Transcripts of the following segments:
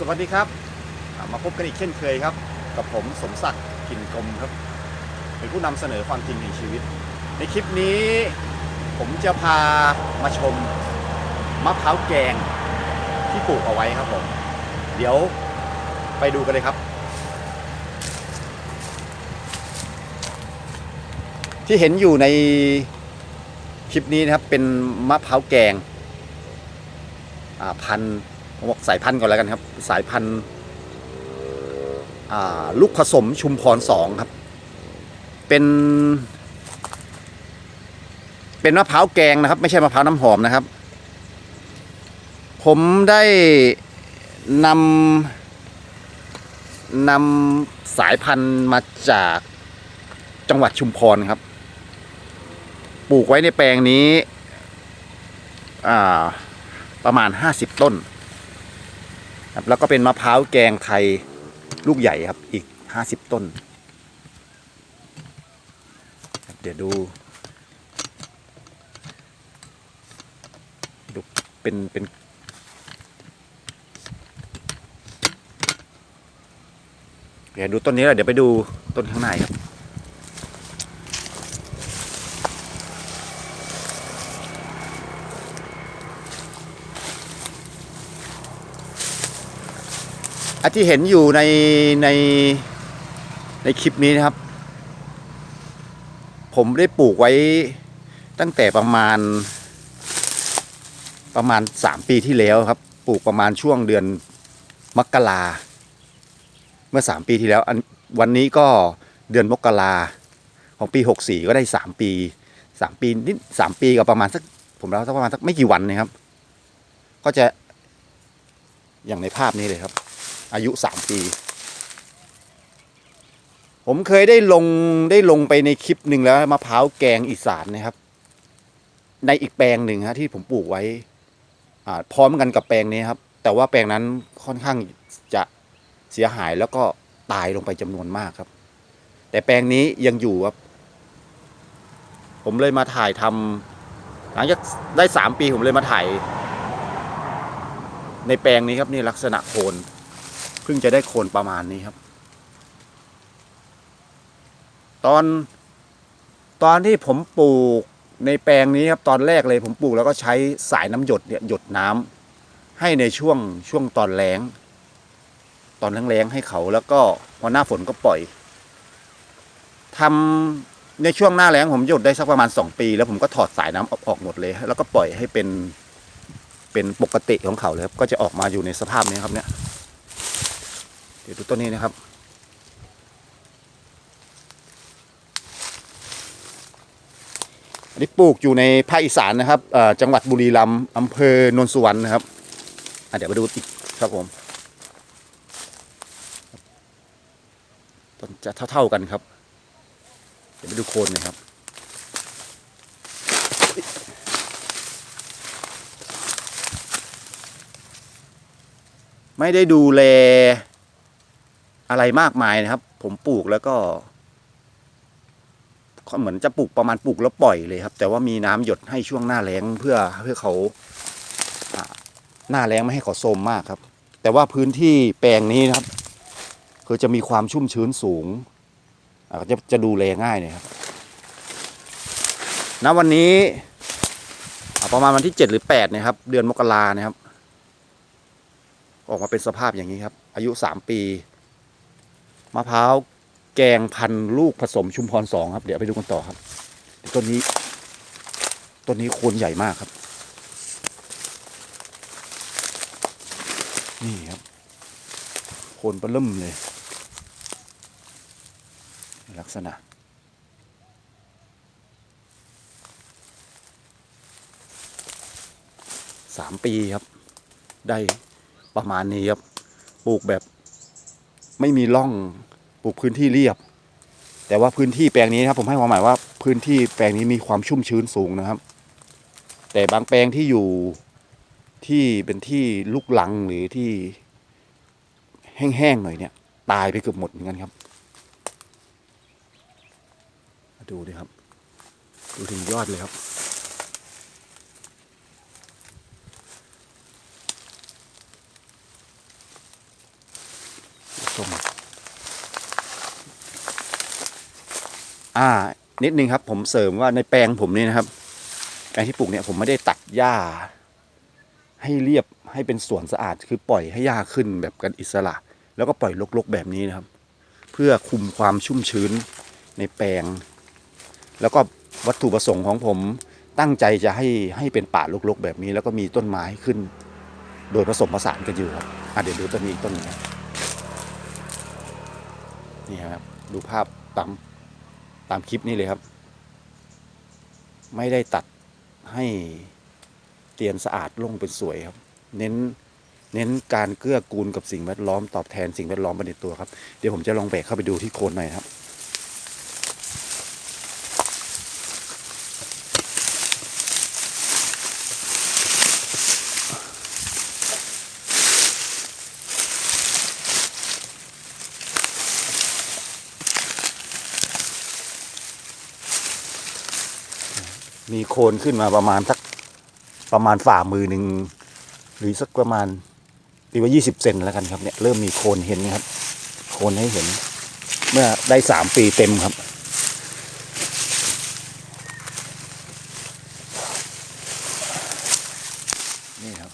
สวัสดีครับมาพบกันอีกเช่นเคยครับ กับผมสมศักดิ์กินกลมครับ เป็นผู้นำเสนอความจริงแห่งชีวิต ในคลิปนี้ผมจะพามาชมมะพร้าวแกงที่ปลูกเอาไว้ครับผม เดี๋ยวไปดูกันเลยครับ ที่เห็นอยู่ในคลิปนี้นะครับเป็นมะพร้าวแกงพันธุ์ ผมบอกสายพันธุ์ก่อนแล้วกันครับ สายพันธุ์ลูกผสมชุมพรสองครับ เป็น เป็นมะพร้าวแกงนะครับ ไม่ใช่มะพร้าวน้ำหอมนะครับ ผมได้นำนำสายพันธุ์มาจากจังหวัดชุมพรครับ ปลูกไว้ในแปลงนี้ ประมาณ 50 ต้น ครับแล้วก็เป็นมะพร้าวแกงไทยลูกใหญ่ครับอีก50ต้นครับเดี๋ยวดูดูเป็นเป็นเดี๋ยวดูต้นนี้แล้วเดี๋ยวไปดูต้นข้างในครับ อันที่เห็นอยู่ในในในคลิปนี้นะครับ ผมได้ปลูกไว้ตั้งแต่ประมาณ ประมาณสามปีที่แล้วครับ ปลูกประมาณช่วงเดือนมกราเมื่อสามปีที่แล้วอันวันนี้ก็เดือนมกราของปีหกสี่ก็ได้สามปีสามปีนิดสามปีกับประมาณสักผมแล้วสักประมาณสักไม่กี่วันนะครับ ก็จะอย่างในภาพนี้เลยครับ อายุสามปี ผมเคยได้ลงได้ลงไปในคลิปหนึ่งแล้วมะพร้าวแกงอีสานนะครับ ในอีกแปลงหนึ่งฮะที่ผมปลูกไว้พร้อมกันกับแปลงนี้ครับ แต่ว่าแปลงนั้นค่อนข้างจะเสียหายแล้วก็ตายลงไปจำนวนมากครับ แต่แปลงนี้ยังอยู่ครับ ผมเลยมาถ่ายทำหลังจากได้สามปีผมเลยมาถ่ายในแปลงนี้ครับนี่ลักษณะโคน พิ่งจะได้โคนประมาณนี้ครับ ตอนตอนที่ผมปลูกในแปลงนี้ครับตอนแรกเลยผมปลูกแล้วก็ใช้สายน้ำหยดเนี่ยหยดน้ำให้ในช่วงช่วงตอนแล้งตอนแล้งๆให้เขาแล้วก็พอหน้าฝนก็ปล่อยทำในช่วงหน้าแล้งผมหยดได้สักประมาณสองปี แล้วผมก็ถอดสายน้ำออกออกหมดเลย แล้วก็ปล่อยให้เป็นเป็นปกติของเขาเลยครับก็จะออกมาอยู่ในสภาพนี้ครับเนี่ย เดี๋ยวดูต้นนี้นะครับ อันนี้ปลูกอยู่ในภาคอีสานนะครับจังหวัดบุรีรัมย์อำเภอโนนสุวรรณนะครับเดี๋ยวมาดูอีกครับผมต้นจะเท่า ๆกันครับ เดี๋ยวไปดูโคนนะครับไม่ได้ดูแล อะไรมากมายนะครับ ผมปลูกแล้วก็เหมือนจะปลูกประมาณปลูกแล้วปล่อยเลยครับ แต่ว่ามีน้ำหยดให้ช่วงหน้าแล้งเพื่อเพื่อเขาหน้าแล้งไม่ให้เขาโทมมากครับ แต่ว่าพื้นที่แปลงนี้นะครับ คือจะมีความชุ่มชื้นสูงอาจะจะดูแลง่ายเลยครับณวันนี้ประมาณวันที่เจ็ดหรือแปดนะครับ เดือนมกรานะครับ ออกมาเป็นสภาพอย่างนี้ครับ อายุสามปี มะพร้าวแกงพันธุ์ลูกผสมชุมพรสองครับ เดี๋ยวไปดูกันต่อครับต้นนี้ต้นนี้โคนใหญ่มากครับ นี่ครับโคนปลาล่มเลย ลักษณะสามปีครับ ได้ประมาณนี้ครับปลูกแบบ ไม่มีร่องปลูกพื้นที่เรียบ แต่ว่าพื้นที่แปลงนี้นะครับ ผมให้ความหมายว่าพื้นที่แปลงนี้มีความชุ่มชื้นสูงนะครับ แต่บางแปลงที่อยู่ที่เป็นที่ลูกลังหรือที่แห้งๆหน่อยเนี่ย ตายไปเกือบหมดเหมือนกันครับมาดูดิครับ ดูถึงยอดเลยครับ ส้มอ่า นิดนึงครับ ผมเสริมว่าในแปลงผมนี่นะครับ แปลงที่ปลูกเนี่ยผมไม่ได้ตัดหญ้า ให้เรียบให้เป็นสวนสะอาด คือปล่อยให้หญ้าขึ้นแบบกันอิสระ แล้วก็ปล่อยรกๆแบบนี้นะครับ เพื่อคุมความชุ่มชื้นในแปลง แล้วก็วัตถุประสงค์ของผมตั้งใจจะให้ให้เป็นป่ารกๆแบบนี้ แล้วก็มีต้นไม้ขึ้น โดยผสมผสานกันอยู่ครับอะเดี๋ยวดูต้นนี้ต้นหนึงครับ นี่ครับ ดูภาพตามตามคลิปนี้เลยครับ ไม่ได้ตัดให้เตียนสะอาดลงเป็นสวยครับ เน้นเน้นการเกื้อกูลกับสิ่งแวดล้อมตอบแทนสิ่งแวดล้อมไปในตัวครับ เดี๋ยวผมจะลองแบกเข้าไปดูที่โคนหน่อยครับ มีโคนขึ้นมาประมาณสักประมาณฝ่ามือหนึ่งหรือสักประมาณตีว่า20เซนแล้วกันครับเนี่ยเริ่มมีโคนเห็นนะครับ โคนให้เห็น เมื่อได้สามปีเต็มครับ นี่ครับ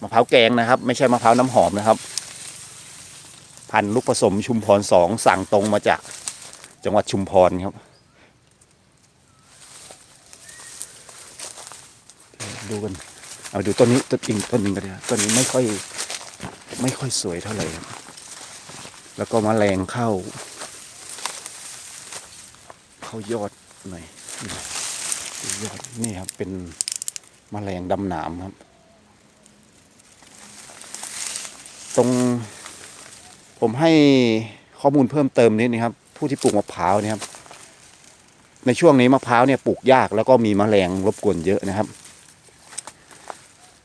มะพร้าวแกงนะครับ ไม่ใช่มะพร้าวน้ำหอมนะครับ พันลูกผสมชุมพรสองสั่งตรงมาจากจังหวัดชุมพรครับ ดูกัน เอาดูต้นนี้ต้นจริงต้นหนึ่งก็ได้ต้นนี้ไม่ค่อยไม่ค่อยสวยเท่าไหร่แล้วก็มแมลงเข้า เข้ายอดหน่อยยอดนี่ครับเป็นมแมลงดำหนามครับ ตรง ผมให้ข้อมูลเพิ่มเติมนิดนะครับ ผู้ที่ปลูกมะพร้าวเนี่ยครับ ในช่วงนี้มะพร้าวเนี่ยปลูกยากแล้วก็มีแมลงรบกวนเยอะนะครับ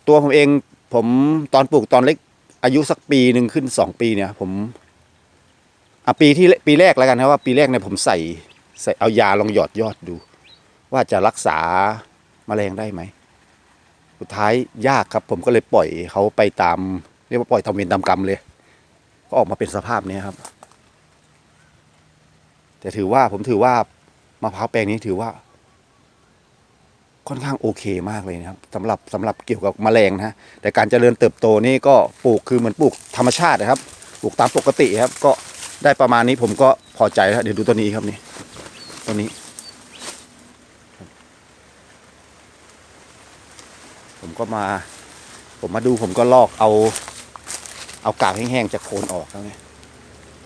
ตัวผมเองผมตอนปลูกตอนเล็ก อายุสักปีหนึ่งขึ้นสองปีเนี่ย ผมอะปีที่ปีแรกแล้วกันครับว่าปีแรกเนี่ยผมใส่ใส่เอายาลองหยอดยอดดู ว่าจะรักษาแมลงได้ไหมสุดท้ายยากครับ ผมก็เลยปล่อยเขาไปตามเรียกว่าปล่อยทำเวรตามกรรมเลย ก็ออกมาเป็นสภาพนี้ครับ แต่ถือว่าผมถือว่ามะพร้าวแปลงนี้ถือว่า ค่อนข้างโอเคมากเลยนะครับสำหรับสำหรับเกี่ยวกับแมลงนะฮะแต่การเจริญเติบโตนี่ก็ปลูกคือเหมือนปลูกธรรมชาตินะครับปลูกตามปกติครับ ก็ได้ประมาณนี้ผมก็พอใจแล้วเดี๋ยวดูตัวนี้ครับนี่ตัวนี้ ผมก็มา ผมมาดูผมก็ลอกเอา เอากากแห้งๆจากโคนออกแล้วเนี่ย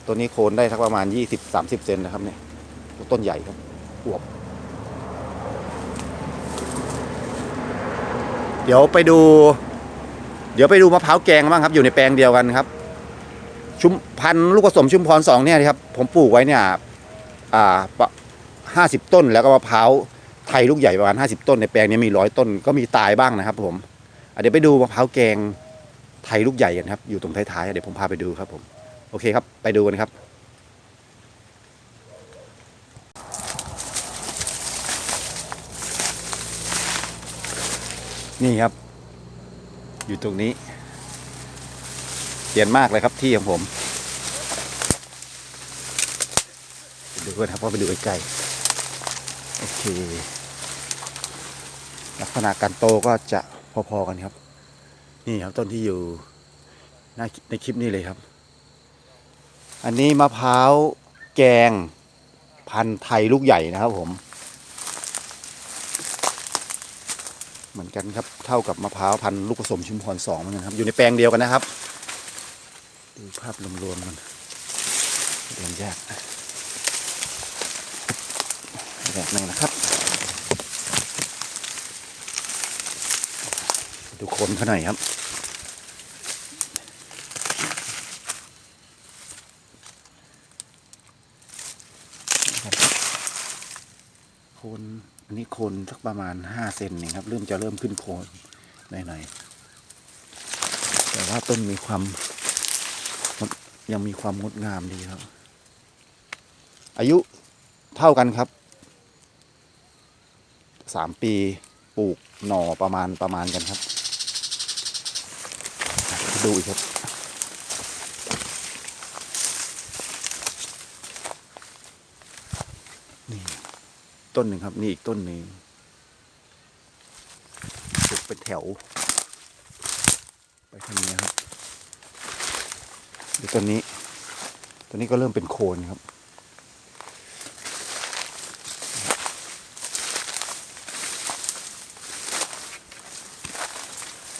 ตัวนี้โคนได้ทักประมาณยี่สิบสามสิบเซนนะครับเนี่ยต้นใหญ่ครับอวบ เดี๋ยวไปดู เดี๋ยวไปดูมะพร้าวแกงบ้างครับ อยู่ในแปลงเดียวกันครับ ชุมพันลูกผสมชุมพรสองเนี่ยครับ ผมปลูกไว้เนี่ยอ่าห้าสิบต้นแล้วก็มะพร้าวไทยลูกใหญ่ประมาณห้าสิบต้นในแปลงนี้มีร้อยต้นก็มีตายบ้างนะครับ ผมเดี๋ยวไปดูมะพร้าวแกงไทยลูกใหญ่กันครับ อยู่ตรงท้ายๆเดี๋ยวผมพาไปดูครับผม โอเคครับ ไปดูกันครับ นี่ครับ อยู่ตรงนี้ เปลี่ยนมากเลยครับที่ของผมไปดูกันครับว่าไปดูใกล้ๆโอเค ลักษณะการโตก็จะพอๆกันครับ นี่ครับต้นที่อยู่ในคลิปนี้เลยครับ อันนี้มะพร้าวแกงพันธุ์ไทยลูกใหญ่นะครับผม เหมือนกันครับเท่ากับมะพร้าวพันธุ์ลูกผสมชุมพรสองเหมือนกันครับ อยู่ในแปลงเดียวกันนะครับดูภาพรวมๆกันเดินยากแบบนึงนะครับ ดูคนเขาหน่อยครับ โคนอั นสักประมาณห้าเซนเองครับ เริ่มจะเริ่มขึ้นโคนหน่อยๆแต่ว่าต้นมีความงดยังมีความงดงามดีครับ อายุเท่ากันครับสามปีปลูกหน่อประมาณประมาณกันครับ ดูอีกครับ ต้นหนึ่งครับ นี่อีกต้นหนึ่งปลูกเป็นแถว ไปทางนี้ครับดูต้นนี้ต้นนี้ก็เริ่มเป็นโคนครับ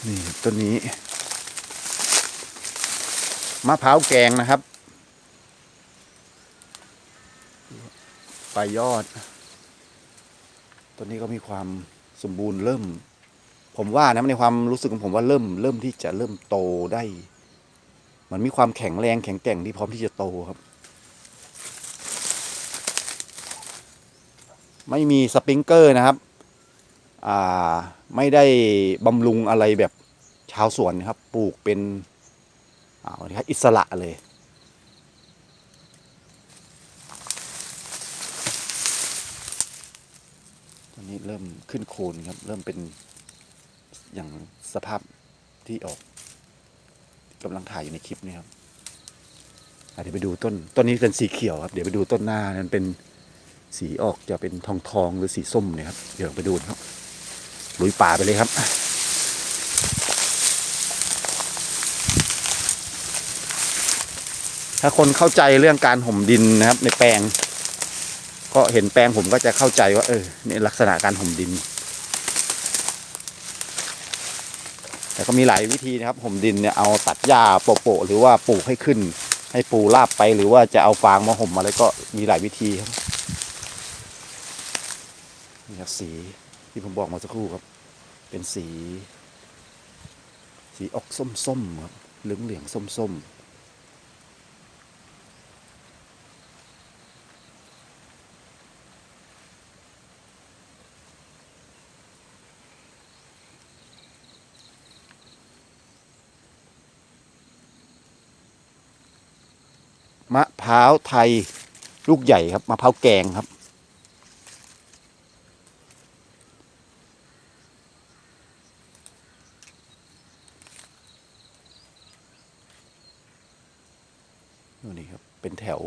นี่ต้นนี้มะพร้าวแกงนะครับปลายยอด ต้นนี้ก็มีความสมบูรณ์เริ่ม ผมว่านะในความรู้สึกของผมว่าเริ่มเริ่มที่จะเริ่มโตได้มันมีความแข็งแรงแข็งแกร่งที่พร้อมที่จะโตครับ ไม่มีสปริงเกอร์นะครับอ่าไม่ได้บำรุงอะไรแบบชาวสวนนะครับ ปลูกเป็นอ่าอิสระเลย อนนี้เริ่มขึ้นโคนครับ เริ่มเป็นอย่างสภาพที่ออกกำลังถ่ายอยู่ในคลิปนี้ครับเดี๋ยวไปดูต้นต้นนี้เป็นสีเขียวครับเดี๋ยวไปดูต้นหน้านั้นเป็นสีออกจะเป็นทองทองหรือสีส้มเนี่ยครับเดี๋ยวไปดูนะครับลุยป่าไปเลยครับถ้าคนเข้าใจเรื่องการห่มดินนะครับในแปลง ก็เห็นแปลงผมก็จะเข้าใจว่า เออนี่ลักษณะการห่มดิน แต่ก็มีหลายวิธีนะครับห่มดินเนี่ยเอาตัดหญ้าโปะๆหรือว่าปลูกให้ขึ้น ให้ปูราบไปหรือว่าจะเอาฟางมาห่มอะไรก็มีหลายวิธีครับนี่ครับสีที่ผมบอกมาสักครู่ครับ เป็นสี สีออกส้มๆครับเหลืองเหลืองๆส้มๆ พร้าวไทยลูกใหญ่ครับมะพร้าวแกงครับ นี่ครับ เป็นแถว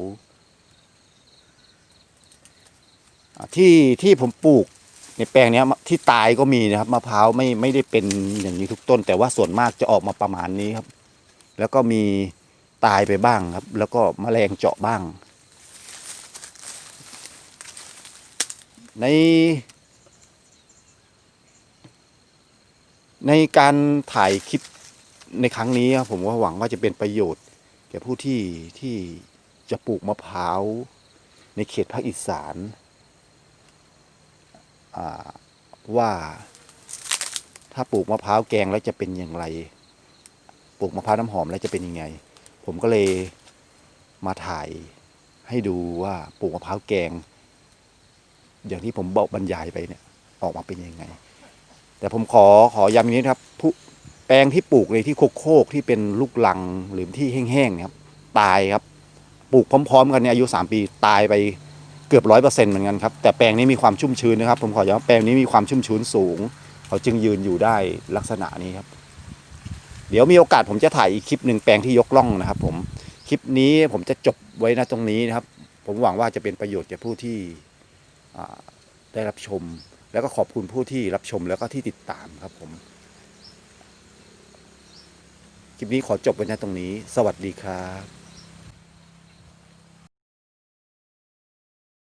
ที่ที่ผมปลูกในแปลงนี้ที่ตายก็มีนะครับมะพร้าวไม่ไม่ได้เป็นอย่างนี้ทุกต้น แต่ว่าส่วนมากจะออกมาประมาณนี้ครับ แล้วก็มี ตายไปบ้างครับ แล้วก็แมลงเจาะบ้าง ในในการถ่ายคลิปในครั้งนี้ครับผมว่าหวังว่าจะเป็นประโยชน์ แก่ผู้ที่ที่จะปลูกมะพร้าวในเขตภาคอีสานาว่าถ้าปลูกมะพร้าวแกงแล้วจะเป็นอย่างไร ปลูกมะพร้าวน้ำหอมแล้วจะเป็นยังไง ผมก็เลยมาถ่ายให้ดูว่าปลูกมะพร้าวแกง อย่างที่ผมบอกบรรยายไปเนี่ย ออกมาเป็นยังไง แต่ผมขอขอย้ำอย่างนี้ครับผู้แปลงที่ปลูกเลยที่โคกๆที่เป็นลูกลังหรือที่แห้งๆเนี่ยครับตายครับปลูกพร้อมๆ กันเนี่ยอายุสามปีตายไปเกือบร้อยเปอร์เซ็นต์เหมือนกันครับ แต่แปลงนี้มีความชุ่มชื้นนะครับ ผมขอย้ำแปลงนี้มีความชุ่มชื้นสูง เขาจึงยืนอยู่ได้ลักษณะนี้ครับ เดี๋ยวมีโอกาสผมจะถ่ายอีกคลิปหนึ่งแปลงที่ยกล่องนะครับ ผมคลิปนี้ผมจะจบไว้นะตรงนี้นะครับ ผมหวังว่าจะเป็นประโยชน์แก่ผู้ที่ได้รับชม แล้วก็ขอบคุณผู้ที่รับชมแล้วก็ที่ติดตามครับผมคลิปนี้ขอจบไว้นะตรงนี้ สวัสดีครับ